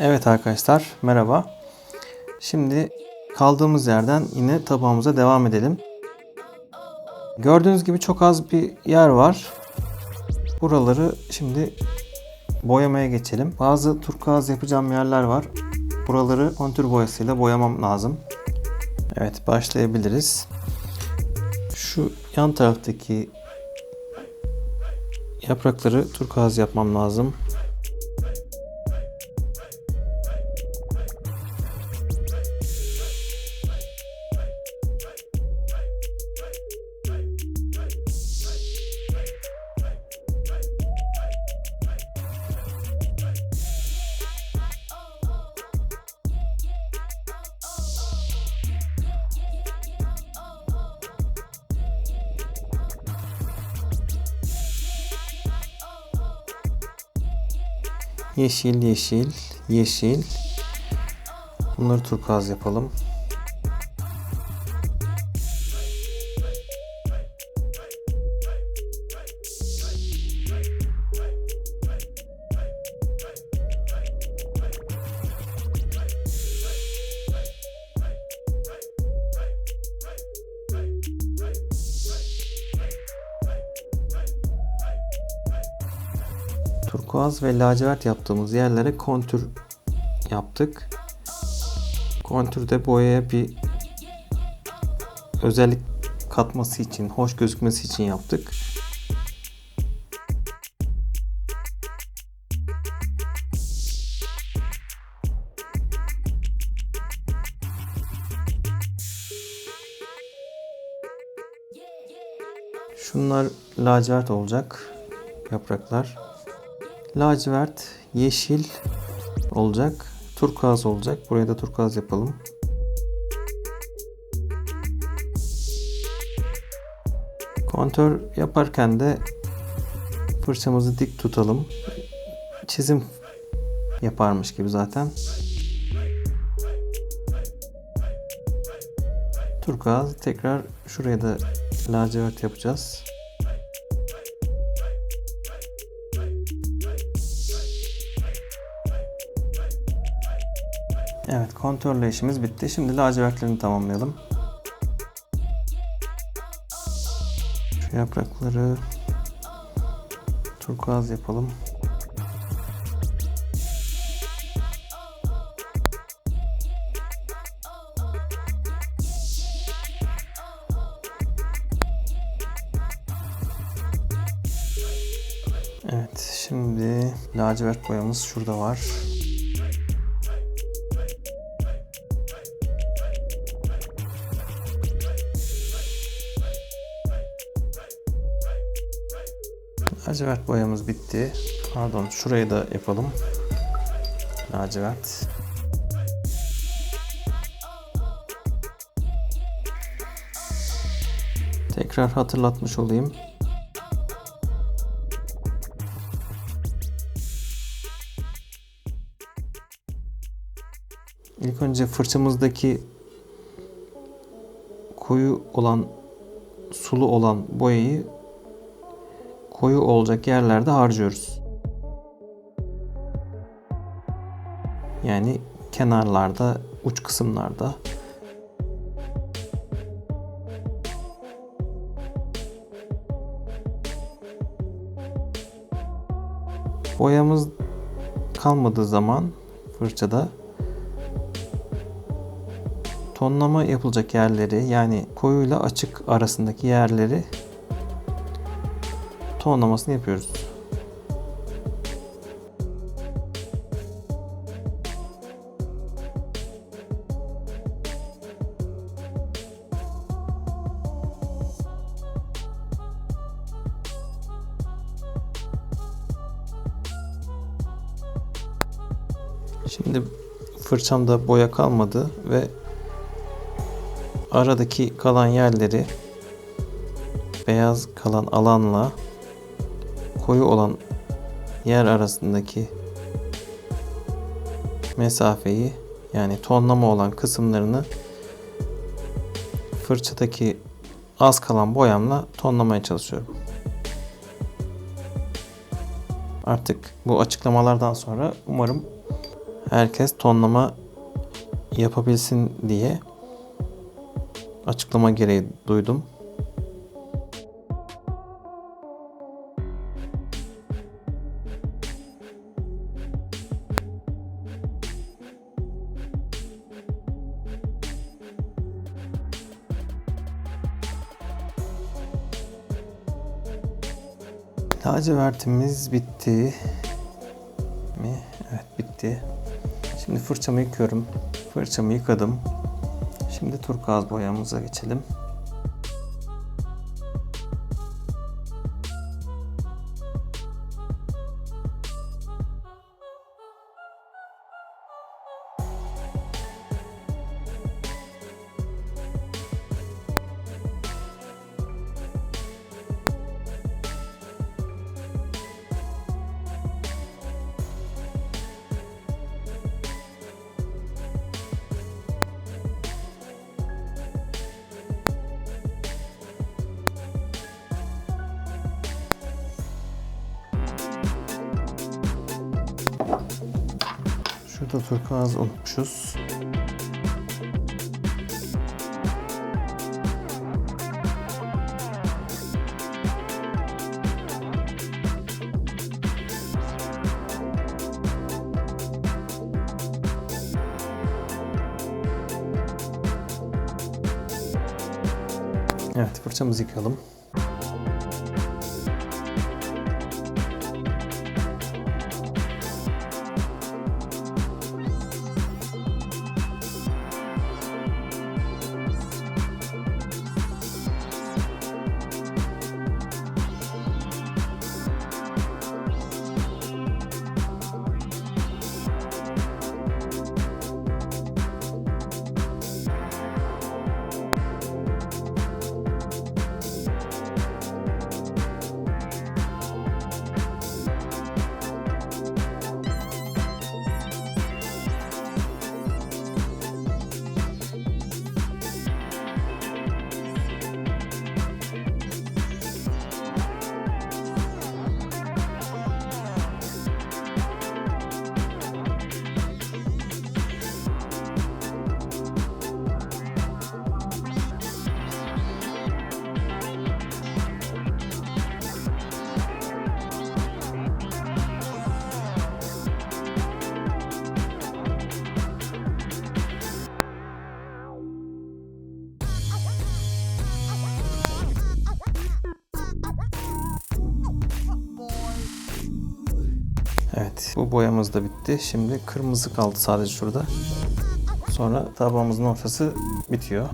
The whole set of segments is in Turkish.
Evet arkadaşlar merhaba. Şimdi kaldığımız yerden yine tabağımıza devam edelim. Gördüğünüz gibi çok az bir yer var. Buraları şimdi boyamaya geçelim. Bazı turkuaz yapacağım yerler var. Buraları kontür boyasıyla boyamam lazım. Evet başlayabiliriz. Şu yan taraftaki yaprakları turkuaz yapmam lazım. Yeşil, yeşil, yeşil. Bunları turkuaz yapalım. Turkuaz ve lacivert yaptığımız yerlere kontür yaptık. Kontürde boyaya bir özellik katması için, hoş gözükmesi için yaptık. Şunlar lacivert olacak yapraklar lacivert, yeşil olacak. Turkuaz olacak. Buraya da turkuaz yapalım. Kontör yaparken de fırçamızı dik tutalım. Çizim yaparmış gibi zaten. Turkuaz tekrar şuraya da lacivert yapacağız. Evet kontörle işimiz bitti. Şimdi lacivertlerini tamamlayalım. Şu yaprakları turkuaz yapalım. Evet şimdi lacivert boyamız şurada var. Lacivert boyamız bitti. Pardon şurayı da yapalım. Lacivert. Tekrar hatırlatmış olayım. İlk önce fırçamızdaki koyu olan sulu olan boyayı koyu olacak yerlerde harcıyoruz. Yani kenarlarda, uç kısımlarda. Boyamız kalmadığı zaman fırçada tonlama yapılacak yerleri yani koyuyla açık arasındaki yerleri tonlamasını yapıyoruz. Şimdi fırçamda boya kalmadı ve aradaki kalan yerleri beyaz kalan alanla koyu olan yer arasındaki mesafeyi yani tonlama olan kısımlarını fırçadaki az kalan boyamla tonlamaya çalışıyorum. Artık bu açıklamalardan sonra umarım herkes tonlama yapabilsin diye açıklama gereği duydum. Lacivertimiz bitti mi? Evet bitti. Şimdi fırçamı yıkıyorum. Fırçamı yıkadım. Şimdi turkuaz boyamıza geçelim. Turkuaz unutmuşuz. Evet fırçamızı yıkayalım. Evet bu boyamız da bitti. Şimdi kırmızı kaldı sadece şurada. Sonra tabağımızın ortası bitiyor.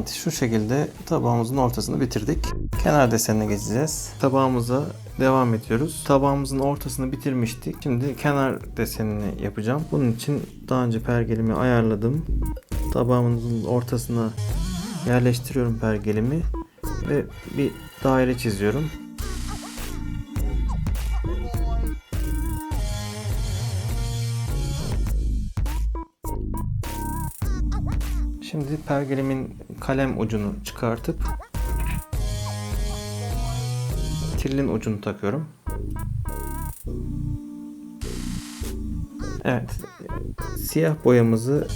Evet şu şekilde tabağımızın ortasını bitirdik. Kenar desenine geçeceğiz. Tabağımıza devam ediyoruz. Tabağımızın ortasını bitirmiştik. Şimdi kenar desenini yapacağım. Bunun için daha önce pergelimi ayarladım. Tabağımızın ortasına yerleştiriyorum pergelimi ve bir daire çiziyorum. Pergelimin kalem ucunu çıkartıp tirlin ucunu takıyorum. Evet. Siyah boyamızı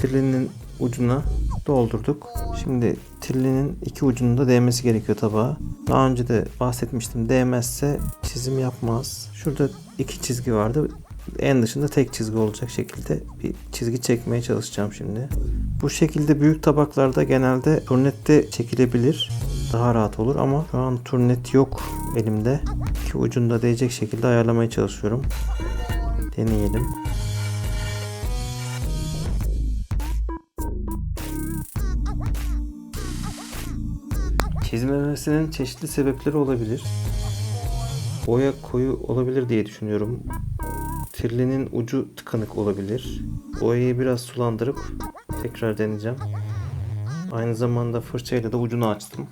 tirlinin ucuna doldurduk. Şimdi tirlinin iki ucunun da değmesi gerekiyor tabağa. Daha önce de bahsetmiştim. Değmezse çizim yapmaz. Şurada iki çizgi vardı. En dışında tek çizgi olacak şekilde bir çizgi çekmeye çalışacağım şimdi. Bu şekilde büyük tabaklarda genelde turnette çekilebilir. Daha rahat olur ama şu an turnet yok elimde. İki ucunda değecek şekilde ayarlamaya çalışıyorum. Deneyelim. Çizmemesinin çeşitli sebepleri olabilir. Boya koyu olabilir diye düşünüyorum. Tirlinin ucu tıkanık olabilir. Boyayı biraz sulandırıp tekrar deneyeceğim. Aynı zamanda fırçayla da ucunu açtım.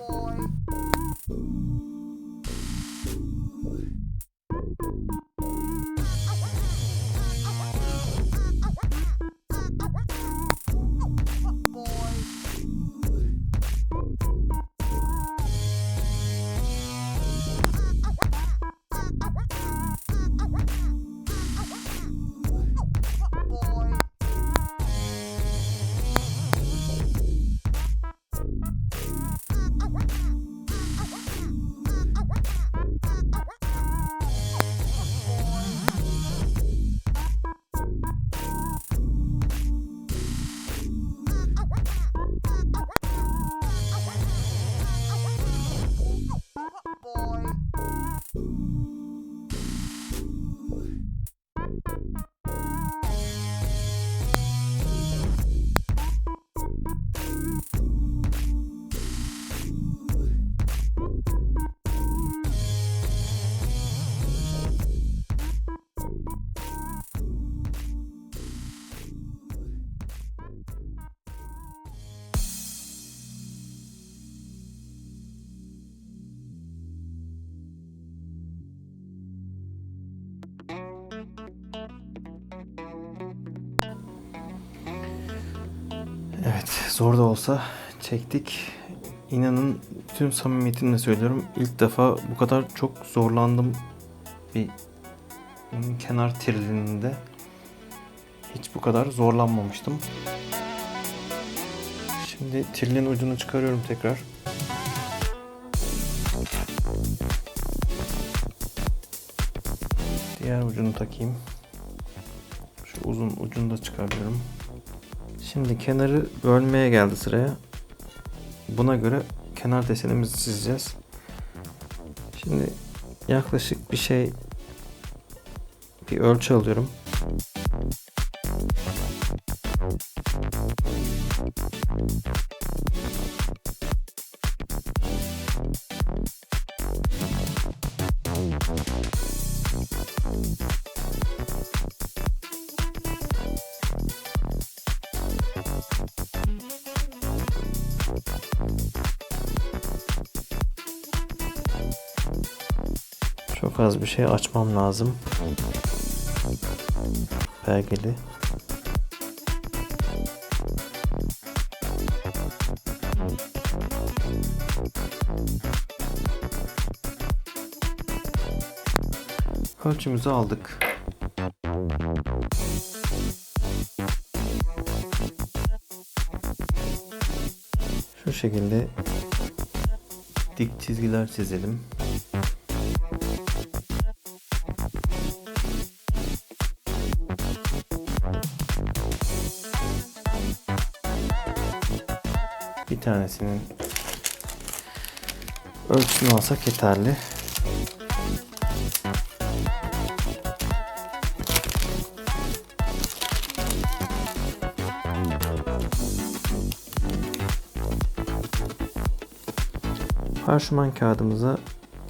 Evet, zor da olsa çektik. İnanın tüm samimiyetimle söylüyorum. İlk defa bu kadar çok zorlandım bir kenar tirlininde. Hiç bu kadar zorlanmamıştım. Şimdi tirlin ucunu çıkarıyorum tekrar. Diğer ucunu takayım. Şu uzun ucunu da çıkarıyorum. Şimdi kenarı bölmeye geldi sıraya. Buna göre kenar desenimizi çizeceğiz. Şimdi yaklaşık bir şey bir ölçü alıyorum. Çok az bir şey açmam lazım. Belgeli. Ölçümüzü aldık. Şu şekilde dik çizgiler çizelim. Bir tanesinin ölçüsünü alsak yeterli. Parşömen kağıdımıza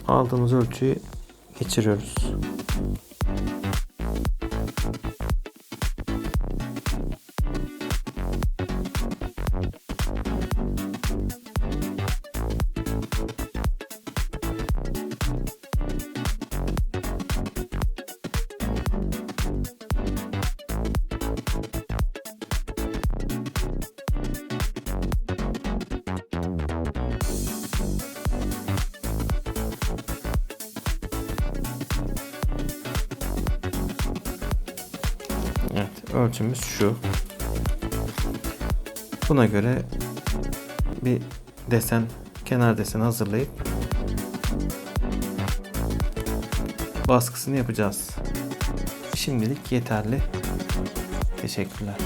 aldığımız ölçüyü geçiriyoruz. Ölçümüz şu. Buna göre bir desen, kenar desen hazırlayıp baskısını yapacağız. Şimdilik yeterli. Teşekkürler.